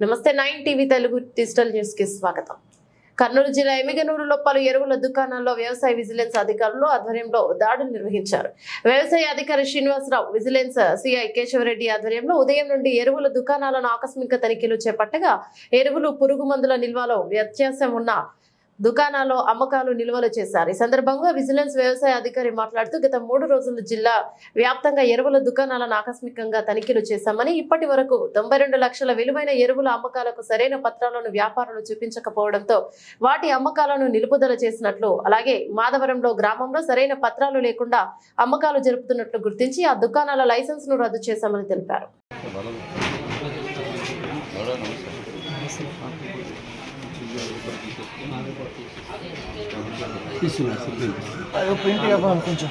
నమస్తే nine TV Telugu digital న్యూస్కి స్వాగతం. కర్నూలు జిల్లా ఎమిగనూరులో పలు ఎరువుల దుకాణాల్లో వ్యవసాయ విజిలెన్స్ అధికారులు ఆధ్వర్యంలో దాడులు నిర్వహించారు. వ్యవసాయ అధికారి శ్రీనివాసరావు విజిలెన్స్ సిఐ కేశవరెడ్డి ఆధ్వర్యంలో ఉదయం నుండి ఎరువుల దుకాణాలను ఆకస్మిక తనిఖీలు చేపట్టగా ఎరువులు పురుగు మందుల నిల్వలో వ్యత్యాసం ఉన్న దుకాణాల్లో అమ్మకాలు నిల్వలు చేశారు. ఈ సందర్భంగా విజిలెన్స్ వ్యవసాయ అధికారి మాట్లాడుతూ గత మూడు రోజులు జిల్లా వ్యాప్తంగా ఎరువుల దుకాణాలను ఆకస్మికంగా తనిఖీలు చేశామని ఇప్పటి వరకు తొంభై రెండు లక్షల విలువైన ఎరువుల అమ్మకాలకు సరైన పత్రాలను వ్యాపారులు చూపించకపోవడంతో వాటి అమ్మకాలను నిలుపుదల చేసినట్లు అలాగే మాధవరంలో గ్రామంలో సరైన పత్రాలు లేకుండా అమ్మకాలు జరుపుతున్నట్లు గుర్తించి ఆ దుకాణాల లైసెన్స్ను రద్దు చేశామని తెలిపారు. అయ్యో ప్రింట్ ఇవ్వాలి కొంచెం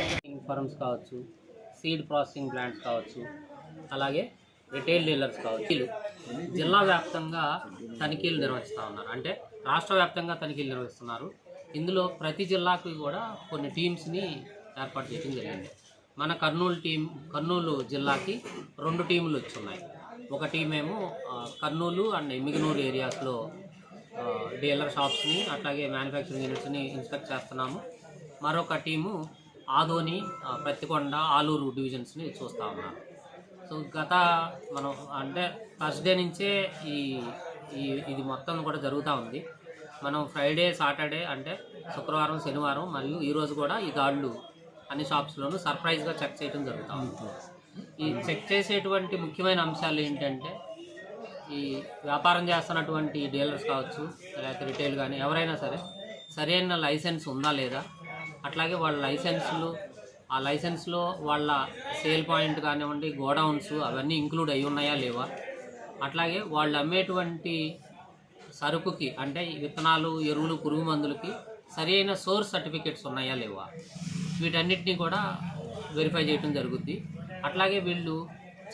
ఫార్మ్స్ కావచ్చు సీడ్ ప్రాసెసింగ్ ప్లాంట్స్ కావచ్చు అలాగే రిటైల్ డీలర్స్ కావచ్చు. వీళ్ళు జిల్లా వ్యాప్తంగా తనిఖీలు నిర్వహిస్తూ ఉన్నారు. అంటే రాష్ట్ర వ్యాప్తంగా తనిఖీలు నిర్వహిస్తున్నారు. ఇందులో ప్రతి జిల్లాకు కూడా కొన్ని టీమ్స్ని ఏర్పాటు చేయడం జరిగింది. మన కర్నూలు టీం కర్నూలు జిల్లాకి రెండు టీములు వచ్చి ఉన్నాయి ఒక టీమేమో కర్నూలు అండ్ మిగనూరు ఏరియాస్లో డీలర్ షాప్స్ని అట్లాగే మ్యానుఫ్యాక్చరింగ్ యూనిట్స్ని ఇన్స్పెక్ట్ చేస్తున్నాము. మరొక టీము ఆదోని ప్రతికొండ ఆలూరు డివిజన్స్ని చూస్తూ ఉన్నారు సో గత మనం అంటే థర్స్డే నుంచే ఈ ఈ ఇది మొత్తం కూడా జరుగుతూ ఉంది. మనం ఫ్రైడే సాటర్డే అంటే శుక్రవారం శనివారం మరియు ఈరోజు కూడా ఈ దాడులు అన్ని షాప్స్లోనూ సర్ప్రైజ్గా చెక్ చేయడం జరుగుతూ ఉంది. ఈ చెక్ చేసేటువంటి ముఖ్యమైన అంశాలు ఏంటంటే ఈ వ్యాపారం చేస్తున్నటువంటి డీలర్స్ కావచ్చు లేకపోతే రిటైల్ కానీ ఎవరైనా సరే సరైన లైసెన్స్ ఉందా లేదా అట్లాగే వాళ్ళ లైసెన్స్లు ఆ లైసెన్స్లో వాళ్ళ సేల్ పాయింట్ కానివ్వండి గోడౌన్స్ అవన్నీ ఇంక్లూడ్ అయి ఉన్నాయా లేవా? అట్లాగే వాళ్ళు అమ్మేటువంటి సరుకుకి అంటే విత్తనాలు ఎరువులు పురుగు మందులకి సరైన సోర్స్ సర్టిఫికేట్స్ ఉన్నాయా లేవా? వీటన్నిటిని కూడా వెరిఫై చేయడం జరుగుద్ది. అట్లాగే వీళ్ళు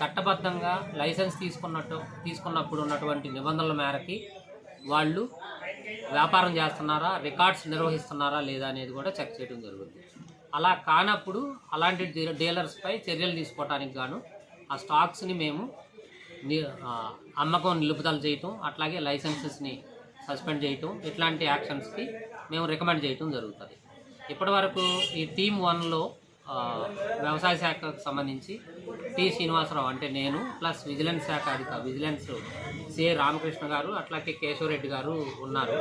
చట్టబద్ధంగా లైసెన్స్ తీసుకున్నట్టు తీసుకున్నప్పుడు ఉన్నటువంటి నిబంధనల మేరకి వాళ్ళు వ్యాపారం చేస్తున్నారా? రికార్డ్స్ నిర్వహిస్తున్నారా లేదా అనేది కూడా చెక్ చేయడం జరుగుతుంది అలా కానప్పుడు అలాంటి డీలర్స్పై చర్యలు తీసుకోవడానికి గాను ఆ స్టాక్స్ని మేము ని- అమ్మకం నిలుపుదల చేయటం అట్లాగే లైసెన్సెస్ని సస్పెండ్ చేయటం ఇట్లాంటి యాక్షన్స్కి మేము రికమెండ్ చేయటం జరుగుతుంది. ఇప్పటివరకు ఈ టీమ్ వన్లో వ్యవసాయ శాఖకు సంబంధించి టి శ్రీనివాసరావు అంటే నేను ప్లస్ విజిలెన్స్ శాఖ అధికారి విజిలెన్స్ సిఏ రామకృష్ణ గారు అట్లాగే కేశవరెడ్డి గారు ఉన్నారు.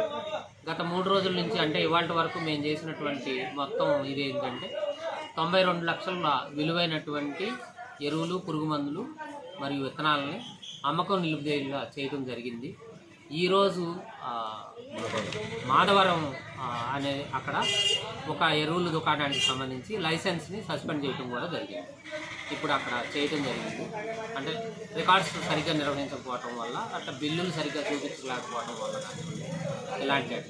గత మూడు రోజుల నుంచి అంటే ఇవాళ వరకు మేము చేసినటువంటి మొత్తం ఇది ఏంటంటే తొంభై రెండు లక్షల విలువైనటువంటి ఎరువులు పురుగు మందులు మరియు విత్తనాలని అమ్మకం నిలుపుదేలా చేయడం జరిగింది. ఈరోజు మాధవరం అనేది అనే అక్కడ ఒక ఎరువుల దుకాణానికి సంబంధించి లైసెన్స్ని సస్పెండ్ చేయడం కూడా జరిగింది. ఇప్పుడు అక్కడ చేయటం జరిగింది. అంటే రికార్డ్స్ సరిగ్గా నిర్వహించకపోవటం వల్ల అట్లా బిల్లులు సరిగ్గా చూపించలేకపోవడం వల్ల ఇలాంటివి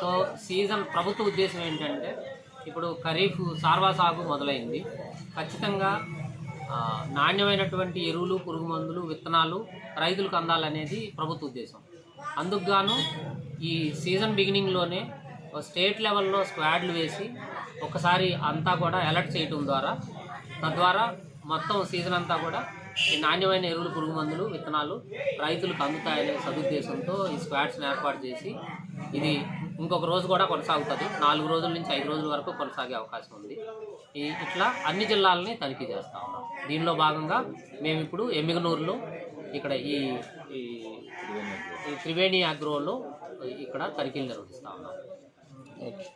సో సీజన్ ప్రభుత్వ ఉద్దేశం ఏంటంటే ఇప్పుడు ఖరీఫ్ సార్వా సాగు మొదలైంది. ఖచ్చితంగా నాణ్యమైనటువంటి ఎరువులు పురుగు మందులు విత్తనాలు రైతులకు అందాలనేది ప్రభుత్వ ఉద్దేశం. అందుకుగాను ఈ సీజన్ బిగినింగ్లోనే స్టేట్ లెవెల్లో స్క్వాడ్లు వేసి ఒకసారి అంతా కూడా అలర్ట్ చేయటం ద్వారా తద్వారా మొత్తం సీజన్ అంతా కూడా ఈ నాణ్యమైన ఎరువులు పురుగు మందులు విత్తనాలు రైతులకు అందుతాయనే సదుద్దేశంతో ఈ స్క్వాడ్స్ని ఏర్పాటు చేసి ఇది ఇంకొక రోజు కూడా కొనసాగుతుంది. నాలుగు రోజుల నుంచి ఐదు రోజుల వరకు కొనసాగే అవకాశం ఉంది. ఈ ఇట్లా అన్ని జిల్లాలని తనిఖీ చేస్తా ఉన్నాం. దీనిలో భాగంగా మేము ఇప్పుడు ఎమ్మిగనూరులో ఇక్కడ ఈ త్రివేణి అగ్రోలో ఇక్కడ తనిఖీలు నిర్వహిస్తా ఉన్నాం. ఓకే.